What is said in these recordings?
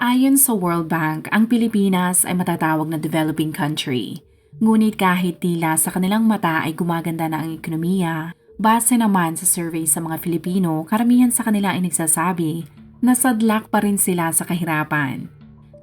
Ayon sa World Bank, ang Pilipinas ay matatawag na developing country. Ngunit kahit tila sa kanilang mata ay gumaganda na ang ekonomiya, base naman sa survey sa mga Filipino, karamihan sa kanila ay nagsasabi na sadlak pa rin sila sa kahirapan.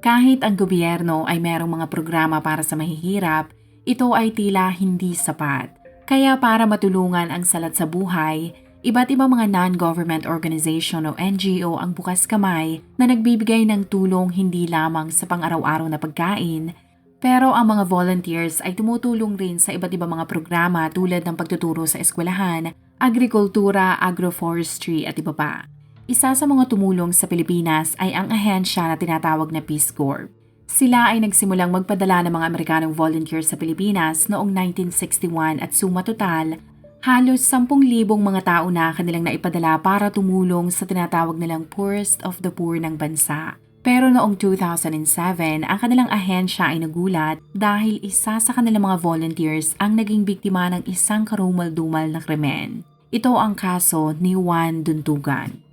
Kahit ang gobyerno ay merong mga programa para sa mahihirap, ito ay tila hindi sapat. Kaya para matulungan ang salat sa buhay, Iba't ibang mga non-government organization o NGO ang bukas kamay na nagbibigay ng tulong hindi lamang sa pang-araw-araw na pagkain, pero ang mga volunteers ay tumutulong rin sa iba't ibang mga programa tulad ng pagtuturo sa eskwelahan, agrikultura, agroforestry at iba pa. Isa sa mga tumulong sa Pilipinas ay ang ahensya na tinatawag na Peace Corps. Sila ay nagsimulang magpadala ng mga Amerikanong volunteers sa Pilipinas noong 1961 at suma total Halos 10,000 mga tao na kanilang naipadala para tumulong sa tinatawag nilang poorest of the poor ng bansa. Pero noong 2007, ang kanilang ahensya ay nagulat dahil isa sa kanilang mga volunteers ang naging biktima ng isang karumal-dumal na krimen. Ito ang kaso ni Juan Duntugan.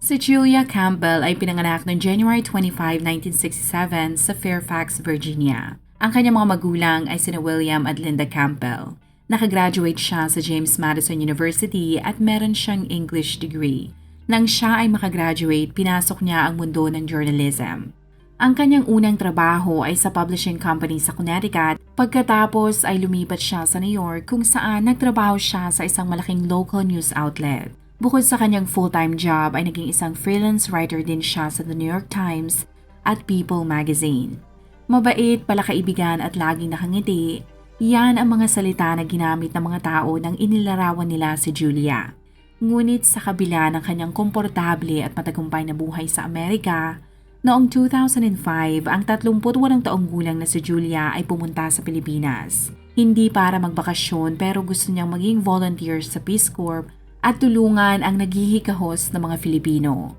Si Julia Campbell ay pinanganak noong January 25, 1967 sa Fairfax, Virginia. Ang kanyang mga magulang ay sina William at Linda Campbell. Nakagraduate siya sa James Madison University at meron siyang English degree. Nang siya ay makagraduate, pinasok niya ang mundo ng journalism. Ang kanyang unang trabaho ay sa publishing company sa Connecticut, pagkatapos ay lumipat siya sa New York kung saan nagtrabaho siya sa isang malaking local news outlet. Bukod sa kanyang full-time job ay naging isang freelance writer din siya sa The New York Times at People magazine. Mabait, palakaibigan at laging nakangiti, yan ang mga salita na ginamit ng mga tao nang inilarawan nila si Julia. Ngunit sa kabila ng kanyang komportable at matagumpay na buhay sa Amerika, noong 2005 ang 38 taong gulang na si Julia ay pumunta sa Pilipinas. Hindi para magbakasyon pero gusto niyang maging volunteer sa Peace Corps at tulungan ang naghihikahos ng mga Filipino.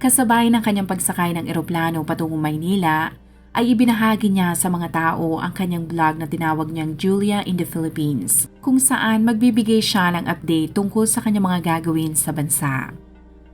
Kasabay ng kanyang pagsakay ng eroplano patungong Maynila, ay ibinahagi niya sa mga tao ang kanyang blog na tinawag niyang Julia in the Philippines, kung saan magbibigay siya ng update tungkol sa kanyang mga gagawin sa bansa.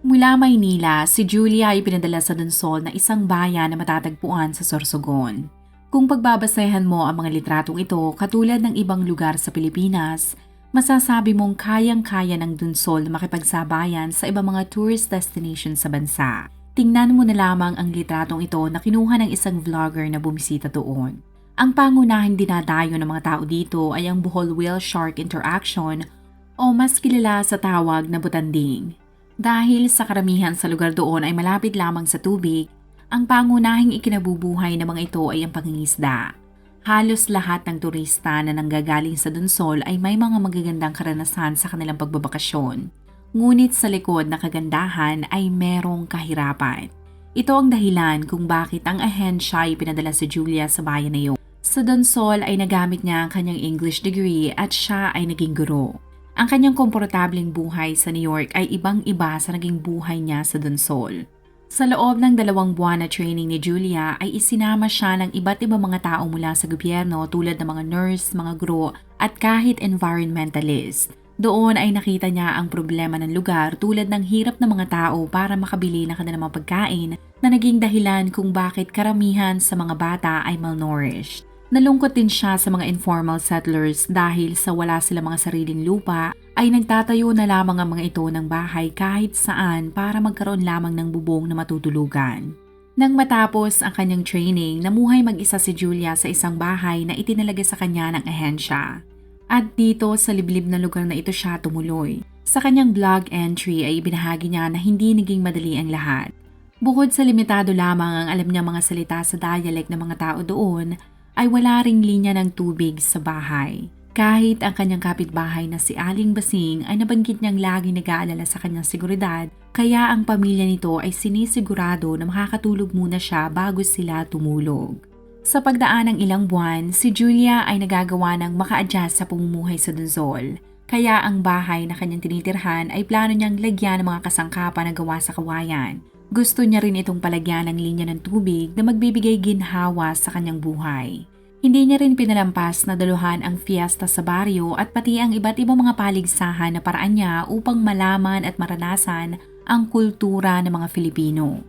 Mula Maynila, si Julia ay pinadala sa Donsol na isang bayan na matatagpuan sa Sorsogon. Kung pagbabasehan mo ang mga litratong ito katulad ng ibang lugar sa Pilipinas, masasabi mong kayang-kaya ng dunsol na makipagsabayan sa ibang mga tourist destination sa bansa. Tingnan mo na lamang ang litratong ito na kinuha ng isang vlogger na bumisita doon. Ang pangunahing dinadayo ng mga tao dito ay ang Bohol Whale Shark Interaction o mas kilala sa tawag na butanding. Dahil sa karamihan sa lugar doon ay malapit lamang sa tubig, ang pangunahing ikinabubuhay ng mga ito ay ang pangingisda. Halos lahat ng turista na nanggagaling sa Donsol ay may mga magagandang karanasan sa kanilang pagbabakasyon. Ngunit sa likod na kagandahan ay merong kahirapan. Ito ang dahilan kung bakit ang ahensya ay pinadala si Julia sa bayan na iyon. Sa Donsol ay nagamit niya ang kanyang English degree at siya ay naging guro. Ang kanyang komportableng buhay sa New York ay ibang-iba sa naging buhay niya sa Donsol. Sa loob ng dalawang buwan na training ni Julia ay isinama siya ng iba't ibang mga tao mula sa gobyerno tulad ng mga nurse, mga guro at kahit environmentalist. Doon ay nakita niya ang problema ng lugar tulad ng hirap ng mga tao para makabili ng kanilang mga pagkain na naging dahilan kung bakit karamihan sa mga bata ay malnourished. Nalungkot din siya sa mga informal settlers dahil sa wala sila mga sariling lupa ay nagtatayo na lamang ang mga ito ng bahay kahit saan para magkaroon lamang ng bubong na matutulugan. Nang matapos ang kanyang training, namuhay mag-isa si Julia sa isang bahay na itinalaga sa kanya ng ahensya. At dito sa liblib na lugar na ito siya tumuloy. Sa kanyang blog entry ay ibinahagi niya na hindi naging madali ang lahat. Bukod sa limitado lamang ang alam niya mga salita sa dialect ng mga tao doon, ay wala ring linya ng tubig sa bahay. Kahit ang kanyang kapitbahay na si Aling Basing ay nabanggit niyang lagi nag-aalala sa kanyang seguridad, kaya ang pamilya nito ay sinisigurado na makakatulog muna siya bago sila tumulog. Sa pagdaan ng ilang buwan, si Julia ay nagagawa ng maka-adjust sa pumumuhay sa Dunzol. Kaya ang bahay na kanyang tinitirhan ay plano niyang lagyan ng mga kasangkapan na gawa sa kawayan. Gusto niya rin itong palagyan ng linya ng tubig na magbibigay ginhawa sa kanyang buhay. Hindi niya rin pinalampas na daluhan ang fiesta sa baryo at pati ang iba't ibang mga paligsahan na paraan niya upang malaman at maranasan ang kultura ng mga Filipino.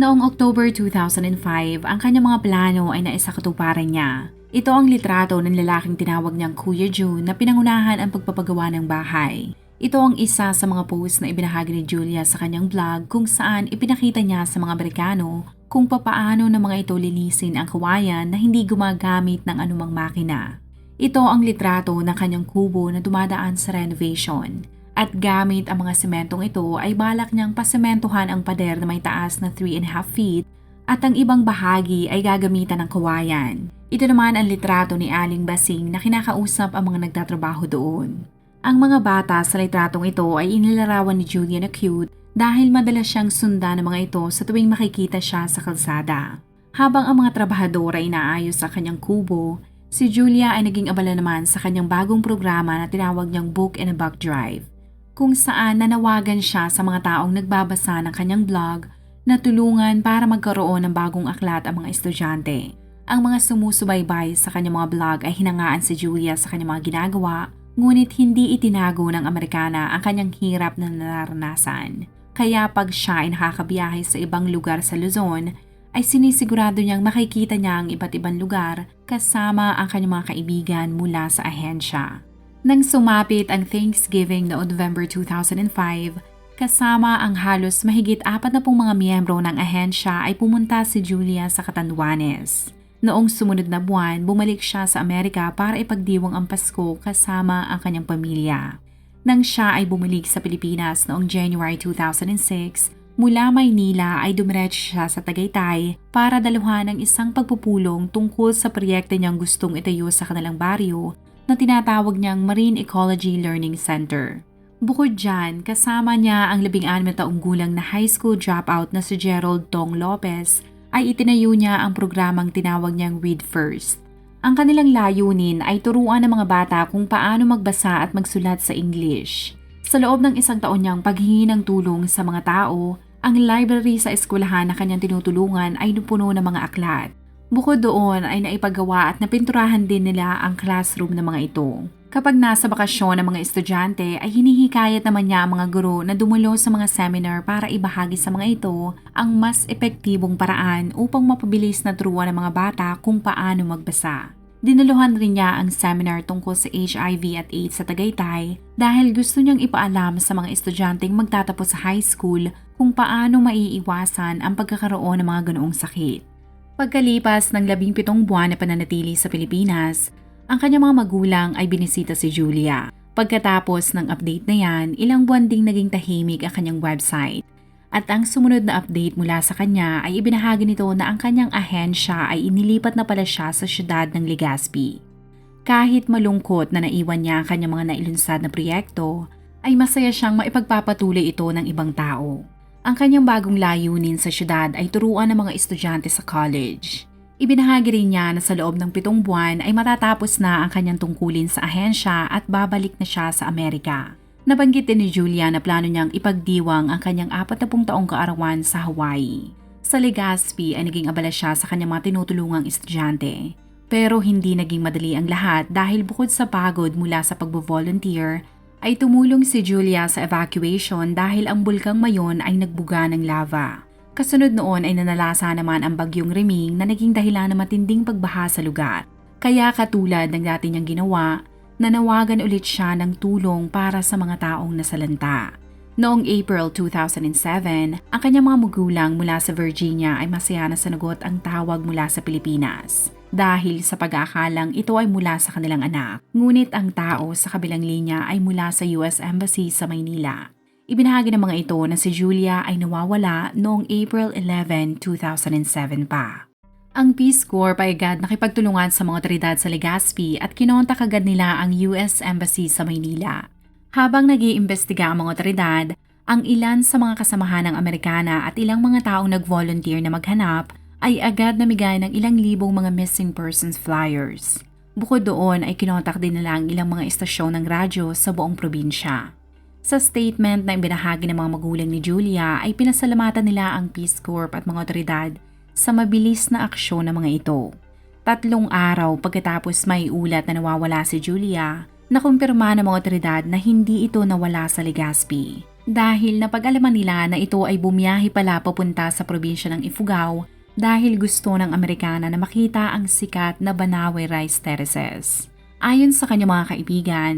Noong October 2005, ang kanyang mga plano ay naisakatuparan niya. Ito ang litrato ng lalaking tinawag niyang Kuya June na pinangunahan ang pagpapagawa ng bahay. Ito ang isa sa mga post na ibinahagi ni Julia sa kanyang vlog kung saan ipinakita niya sa mga Amerikano kung papaano ng mga ito linisin ang kawayan na hindi gumagamit ng anumang makina. Ito ang litrato ng kanyang kubo na dumadaan sa renovation. At gamit ang mga sementong ito ay balak niyang pasementohan ang pader na may taas na 3.5 feet at ang ibang bahagi ay gagamitan ng kawayan. Ito naman ang litrato ni Aling Basing na kinakausap ang mga nagtatrabaho doon. Ang mga bata sa litratong ito ay inilarawan ni Julia na cute dahil madalas siyang sundan ng mga ito sa tuwing makikita siya sa kalsada. Habang ang mga trabahador ay inaayos sa kanyang kubo, si Julia ay naging abala naman sa kanyang bagong programa na tinawag niyang Book and a Buck Drive, kung saan nanawagan siya sa mga taong nagbabasa ng kanyang blog na tulungan para magkaroon ng bagong aklat ang mga estudyante. Ang mga sumusubaybay sa kanyang mga blog ay hinangaan si Julia sa kanyang mga ginagawa ngunit hindi itinago ng Amerikana ang kanyang hirap na naranasan. Kaya pag siya ay nakakabiyahe sa ibang lugar sa Luzon, ay sinisigurado niyang makikita niya ang iba't ibang lugar kasama ang kanyang mga kaibigan mula sa ahensya. Nang sumapit ang Thanksgiving noong November 2005, kasama ang halos mahigit apat na pong mga miyembro ng ahensya ay pumunta si Julia sa Catanduanes. Noong sumunod na buwan, bumalik siya sa Amerika para ipagdiwang ang Pasko kasama ang kanyang pamilya. Nang siya ay bumalik sa Pilipinas noong January 2006, mula Maynila ay dumiretso siya sa Tagaytay para daluhan ng isang pagpupulong tungkol sa proyekto niyang gustong itayo sa kanilang baryo na tinatawag niyang Marine Ecology Learning Center. Bukod dyan, kasama niya ang 16 na taong gulang na high school dropout na si Gerald Tong Lopez ay itinayo niya ang programang tinawag niyang Read First. Ang kanilang layunin ay turuan ng mga bata kung paano magbasa at magsulat sa English. Sa loob ng isang taon niyang paghingi ng tulong sa mga tao, ang library sa eskwelahan na kanyang tinutulungan ay nupuno ng mga aklat. Bukod doon ay naipagawa at napinturahan din nila ang classroom ng mga ito. Kapag nasa bakasyon ang mga estudyante ay hinihikayat naman niya ang mga guro na dumulo sa mga seminar para ibahagi sa mga ito ang mas epektibong paraan upang mapabilis na turuan ng mga bata kung paano magbasa. Dinaluhan rin niya ang seminar tungkol sa HIV at AIDS sa Tagaytay dahil gusto niyang ipaalam sa mga estudyanteng magtatapos sa high school kung paano maiiwasan ang pagkakaroon ng mga ganoong sakit. Pagkalipas ng labing pitong buwan na pananatili sa Pilipinas, ang kanyang mga magulang ay binisita si Julia. Pagkatapos ng update na yan, ilang buwan ding naging tahimik ang kanyang website. At ang sumunod na update mula sa kanya ay ibinahagi nito na ang kanyang ahensya ay inilipat na pala siya sa syudad ng Legazpi. Kahit malungkot na naiwan niya ang kanyang mga nailunsad na proyekto, ay masaya siyang maipagpapatuloy ito ng ibang tao. Ang kanyang bagong layunin sa syudad ay turuan ng mga estudyante sa college. Ibinahagi rin niya na sa loob ng pitong buwan ay matatapos na ang kanyang tungkulin sa ahensya at babalik na siya sa Amerika. Nabanggit din ni Julia na plano niyang ipagdiwang ang kanyang 40 taong kaarawan sa Hawaii. Sa Legazpi ay naging abala siya sa kanyang mga tinutulungang estudyante. Pero hindi naging madali ang lahat dahil bukod sa pagod mula sa pagbo-volunteer, ay tumulong si Julia sa evacuation dahil ang bulkang mayon ay nagbuga ng lava. Kasunod noon ay nanalasa naman ang bagyong Reming na naging dahilan ng matinding pagbaha sa lugar. Kaya katulad ng dati niyang ginawa, nanawagan ulit siya ng tulong para sa mga taong nasalanta. Noong April 2007, ang kanyang mga magulang mula sa Virginia ay masaya na sanagot ang tawag mula sa Pilipinas dahil sa pag-aakalang ito ay mula sa kanilang anak. Ngunit ang tao sa kabilang linya ay mula sa US Embassy sa Maynila. Ibinahagi ng mga ito na si Julia ay nawawala noong April 11, 2007 pa. Ang Peace Corps ay agad nakipagtulungan sa mga otoridad sa Legazpi at kinontak agad nila ang US Embassy sa Maynila. Habang nag iimbestiga ang mga otoridad, ang ilan sa mga kasamahan ng Amerikana at ilang mga taong nag-volunteer na maghanap ay agad namigay ng ilang libong mga missing persons flyers. Bukod doon ay kinontak din nila ang ilang mga istasyon ng radyo sa buong probinsya. Sa statement na ibinahagi ng mga magulang ni Julia ay pinasalamatan nila ang Peace Corps at mga otoridad sa mabilis na aksyon ng mga ito. Tatlong araw pagkatapos may ulat na nawawala si Julia, nakumpirma ng mga otoridad na hindi ito nawala sa Legazpi. Dahil napag-alaman nila na ito ay bumiyahi pala papunta sa probinsya ng Ifugao dahil gusto ng Amerikana na makita ang sikat na Banawe Rice Terraces. Ayon sa kanyang mga kaibigan,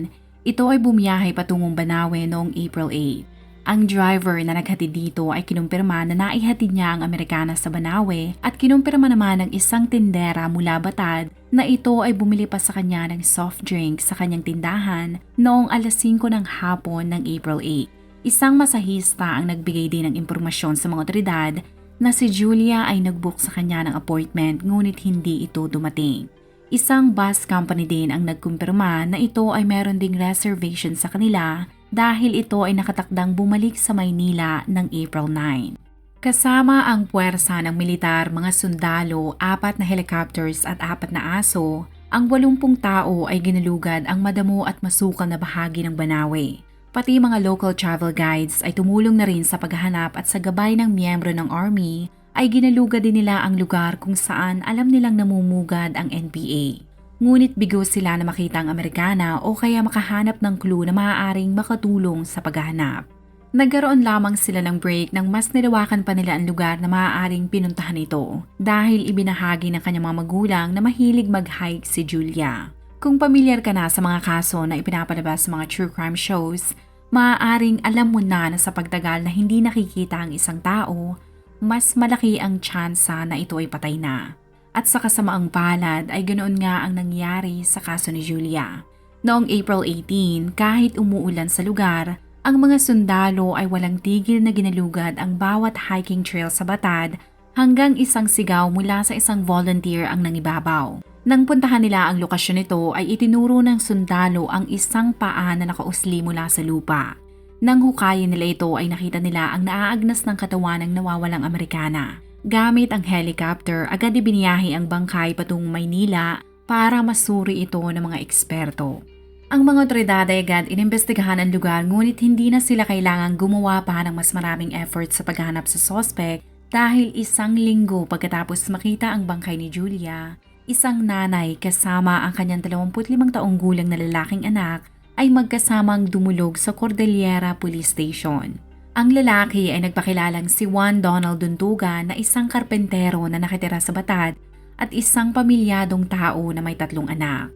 ito ay bumiyahe patungong Banawe noong April 8. Ang driver na naghatid dito ay kinumpirma na naihatid niya ang Amerikana sa Banawe at kinumpirma naman ng isang tindera mula Batad na ito ay bumili pa sa kanya ng soft drink sa kanyang tindahan noong alas 5 ng hapon ng April 8. Isang masahista ang nagbigay din ng impormasyon sa mga otoridad na si Julia ay nagbook sa kanya ng appointment ngunit hindi ito dumating. Isang bus company din ang nagkumpirma na ito ay meron ding reservation sa kanila dahil ito ay nakatakdang bumalik sa Maynila ng April 9. Kasama ang puwersa ng militar, mga sundalo, apat na helicopters at apat na aso, ang 80 tao ay ginalugad ang madamo at masukal na bahagi ng Banawe. Pati mga local travel guides ay tumulong na rin sa paghahanap at sa gabay ng miyembro ng army ay ginalugad din nila ang lugar kung saan alam nilang namumugad ang NPA. Ngunit bigo sila na makita ang Amerikana o kaya makahanap ng clue na maaaring makatulong sa paghahanap. Nagkaroon lamang sila ng break nang mas nilawakan pa nila ang lugar na maaaring pinuntahan ito dahil ibinahagi ng kanyang mga magulang na mahilig mag-hike si Julia. Kung pamilyar ka na sa mga kaso na ipinapalabas sa mga true crime shows, maaaring alam mo na na sa pagtagal na hindi nakikita ang isang tao, mas malaki ang tsansa na ito ay patay na. At sa kasamaang palad ay ganoon nga ang nangyari sa kaso ni Julia. Noong April 18, kahit umuulan sa lugar, ang mga sundalo ay walang tigil na ginalugad ang bawat hiking trail sa Batad hanggang isang sigaw mula sa isang volunteer ang nangibabaw. Nang puntahan nila ang lokasyon nito ay itinuro ng sundalo ang isang paa na nakausli mula sa lupa. Nang hukayin nila ito ay nakita nila ang naaagnas ng katawan ng nawawalang Amerikana. Gamit ang helicopter, agad ibiniyahe ang bangkay patungong Maynila para masuri ito ng mga eksperto. Ang mga otoridad ay agad inimbestigahan ang lugar ngunit hindi na sila kailangang gumawa pa ng mas maraming effort sa paghahanap sa sospek dahil isang linggo pagkatapos makita ang bangkay ni Julia, isang nanay kasama ang kanyang 25 taong gulang na lalaking anak ay magkasamang dumulog sa Cordillera Police Station. Ang lalaki ay nagpakilalang si Juan Donald Duntugan na isang karpentero na nakitira sa Batad at isang pamilyadong tao na may tatlong anak.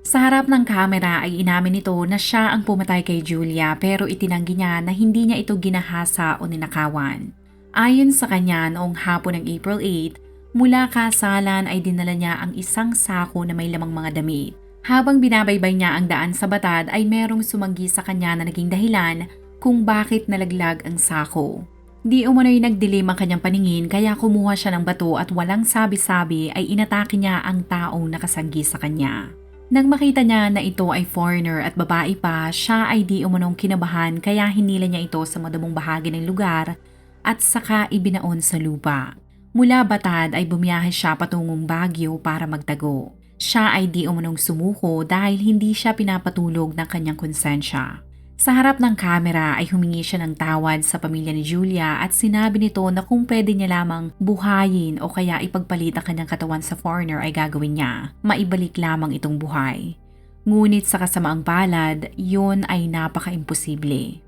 Sa harap ng kamera ay inamin nito na siya ang pumatay kay Julia pero itinanggi niya na hindi niya ito ginahasa o ninakawan. Ayon sa kanya noong hapon ng April 8, mula kasalan ay dinala niya ang isang sako na may lamang mga damit. Habang binabaybay niya ang daan sa Batad ay merong sumanggi sa kanya na naging dahilan kung bakit nalaglag ang sako. Di umano'y nagdilim ang kanyang paningin kaya kumuha siya ng bato at walang sabi-sabi ay inatake niya ang taong nakasanggi sa kanya. Nang makita niya na ito ay foreigner at babae pa, siya ay di umanong kinabahan kaya hinila niya ito sa madamong bahagi ng lugar at saka ibinaon sa lupa. Mula Batad ay bumiyahe siya patungong Baguio para magtago. Siya ay di umanong sumuko dahil hindi siya pinapatulog ng kanyang konsensya. Sa harap ng kamera ay humingi siya ng tawad sa pamilya ni Julia at sinabi nito na kung pwede niya lamang buhayin o kaya ipagpalit ang kanyang katawan sa foreigner ay gagawin niya. Maibalik lamang itong buhay. Ngunit sa kasamaang palad, yun ay napaka-imposible.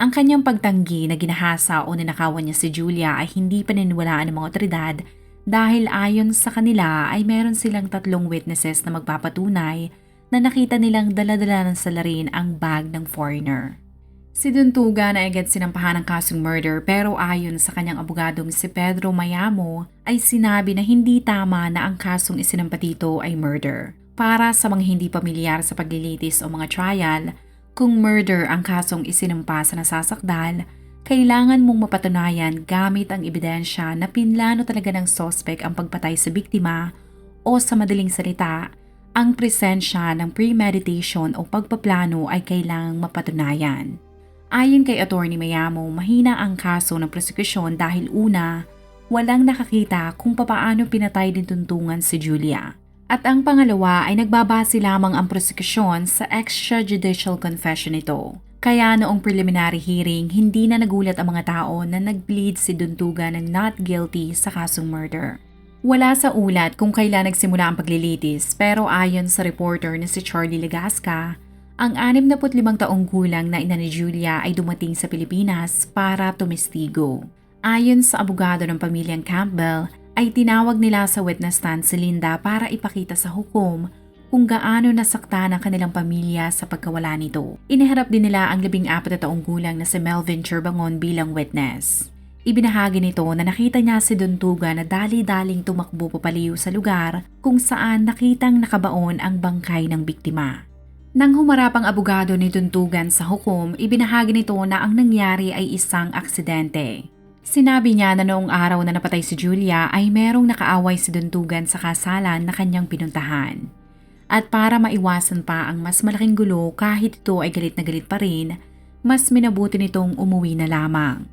Ang kanyang pagtanggi na ginahasa o ninakawan niya si Julia ay hindi paniniwalaan ng mga otoridad dahil ayon sa kanila ay meron silang tatlong witnesses na magpapatunay na nakita nilang daladala ng salarin ang bag ng foreigner. Si Duntuga na agad sinampahan ng kasong murder pero ayon sa kanyang abogadong si Pedro Mayamo ay sinabi na hindi tama na ang kasong isinampa dito ay murder. Para sa mga hindi pamilyar sa paglilitis o mga trial, kung murder ang kasong isinampa sa nasasakdal, kailangan mong mapatunayan gamit ang ebidensya na pinlano talaga ng sospek ang pagpatay sa biktima o sa madaling salita, ang presensya ng premeditation o pagpaplano ay kailangang mapatunayan. Ayon kay Attorney Mayamo, mahina ang kaso ng prosekusyon dahil una, walang nakakita kung papaano pinatay din tuntungan si Julia. At ang pangalawa ay nagbabase lamang ang prosekusyon sa extrajudicial confession nito. Kaya noong preliminary hearing, hindi na nagulat ang mga tao na nag-plead si Duntugan ng not guilty sa kasong murder. Wala sa ulat kung kailan nagsimula ang paglilitis pero ayon sa reporter na si Charlie Legasca, ang 65 taong gulang na ina ni Julia ay dumating sa Pilipinas para tumestigo. Ayon sa abogado ng pamilyang Campbell, ay tinawag nila sa witness stand si Linda para ipakita sa hukom kung gaano nasakta ng kanilang pamilya sa pagkawala nito. Iniharap din nila ang 14 taong gulang na si Melvin Churbangon bilang witness. Ibinahagi nito na nakita niya si Duntuga na dali-daling tumakbo papaliw sa lugar kung saan nakitang nakabaon ang bangkay ng biktima. Nang humarap ang abogado ni Duntugan sa hukom, ibinahagi nito na ang nangyari ay isang aksidente. Sinabi niya na noong araw na napatay si Julia ay merong nakaaway si Duntugan sa kasalan na kanyang pinuntahan. At para maiwasan pa ang mas malaking gulo kahit ito ay galit na galit pa rin, mas minabuti nitong umuwi na lamang.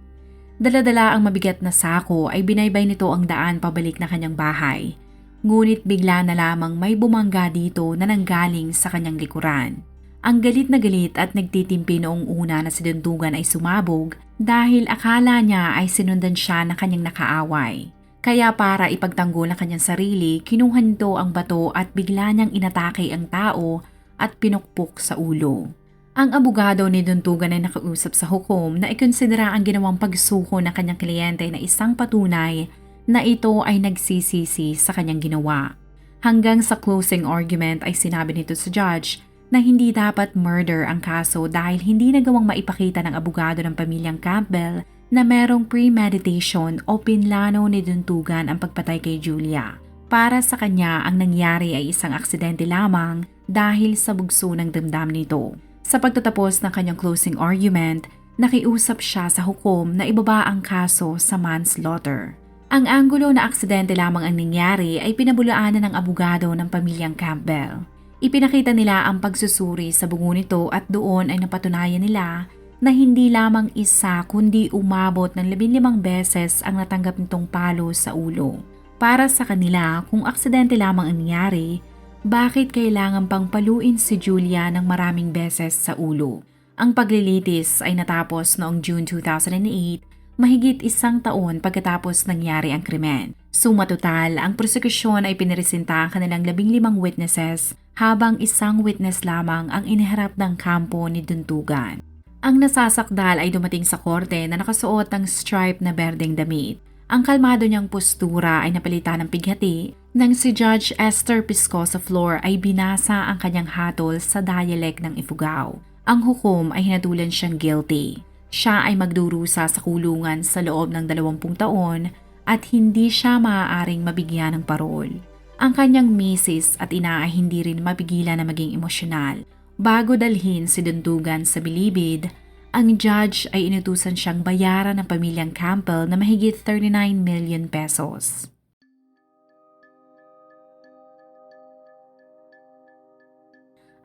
Daladala ang mabigat na sako ay binaybay nito ang daan pabalik na kanyang bahay. Ngunit bigla na lamang may bumangga dito na nanggaling sa kanyang likuran. Ang galit na galit at nagtitimpi noong una na si Dundugan ay sumabog dahil akala niya ay sinundan siya ng kanyang nakaaway. Kaya para ipagtanggol ang kanyang sarili, kinuha nito ang bato at bigla niyang inatake ang tao at pinukpok sa ulo. Ang abogado ni Duntugan ay nakausap sa hukom na ikonsidera ang ginawang pagsuko ng kanyang kliyente na isang patunay na ito ay nagsisisi sa kanyang ginawa. Hanggang sa closing argument ay sinabi nito sa judge na hindi dapat murder ang kaso dahil hindi nagawang maipakita ng abogado ng pamilyang Campbell na merong premeditation o pinlano ni Duntugan ang pagpatay kay Julia. Para sa kanya, ang nangyari ay isang aksidente lamang dahil sa bugso ng damdam nito. Sa pagtatapos ng kanyang closing argument, nakiusap siya sa hukom na ibaba ang kaso sa manslaughter. Ang anggulo na aksidente lamang ang nangyari ay pinabulaanan ng abogado ng pamilyang Campbell. Ipinakita nila ang pagsusuri sa bungo nito at doon ay napatunayan nila na hindi lamang isa kundi umabot ng 15 beses ang natanggap nitong palo sa ulo. Para sa kanila, kung aksidente lamang ang nangyari, bakit kailangan pang paluin si Julia ng maraming beses sa ulo? Ang paglilitis ay natapos noong June 2008, mahigit isang taon pagkatapos nangyari ang krimen. Suma total, ang prosekusyon ay piniresinta ang kanilang labing limang witnesses habang isang witness lamang ang iniharap ng kampo ni Duntugan. Ang nasasakdal ay dumating sa korte na nakasuot ng stripe na berdeng damit. Ang kalmado niyang postura ay napalitan ng pighati nang si Judge Esther Piscosa Flor ay binasa ang kanyang hatol sa dialect ng Ifugao. Ang hukom ay hinatulan siyang guilty. Siya ay magdurusa sa kulungan sa loob ng 20 taon at hindi siya maaaring mabigyan ng parol. Ang kanyang misis at ina ay hindi rin mapigilan na maging emosyonal. Bago dalhin si Dundugan sa bilibid, ang judge ay inutusan siyang bayaran ng pamilyang Campbell na mahigit 39 million pesos.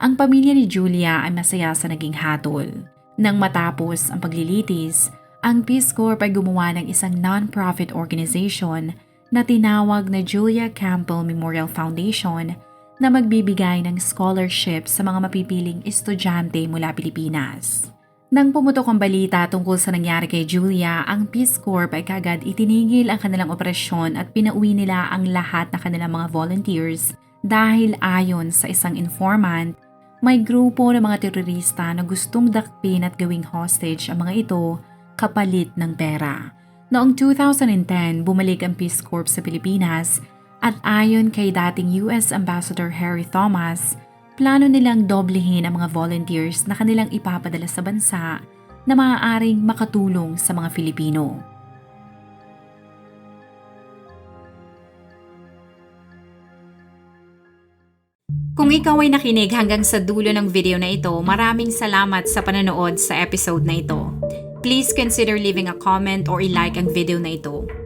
Ang pamilya ni Julia ay masaya sa naging hatol. Nang matapos ang paglilitis, ang Peace Corps ay gumawa ng isang non-profit organization na tinawag na Julia Campbell Memorial Foundation na magbibigay ng scholarship sa mga mapipiling estudyante mula Pilipinas. Nang pumutok ang balita tungkol sa nangyari kay Julia, ang Peace Corps ay kagad itinigil ang kanilang operasyon at pinauwi nila ang lahat ng kanilang mga volunteers dahil ayon sa isang informant, may grupo ng mga terorista na gustong dakpin at gawing hostage ang mga ito kapalit ng pera. Noong 2010, bumalik ang Peace Corps sa Pilipinas at ayon kay dating US Ambassador Harry Thomas, plano nilang doblehin ang mga volunteers na kanilang ipapadala sa bansa na maaaring makatulong sa mga Filipino. Kung ikaw ay nakinig hanggang sa dulo ng video na ito, maraming salamat sa panonood sa episode na ito. please consider leaving a comment or i-like ang video na ito.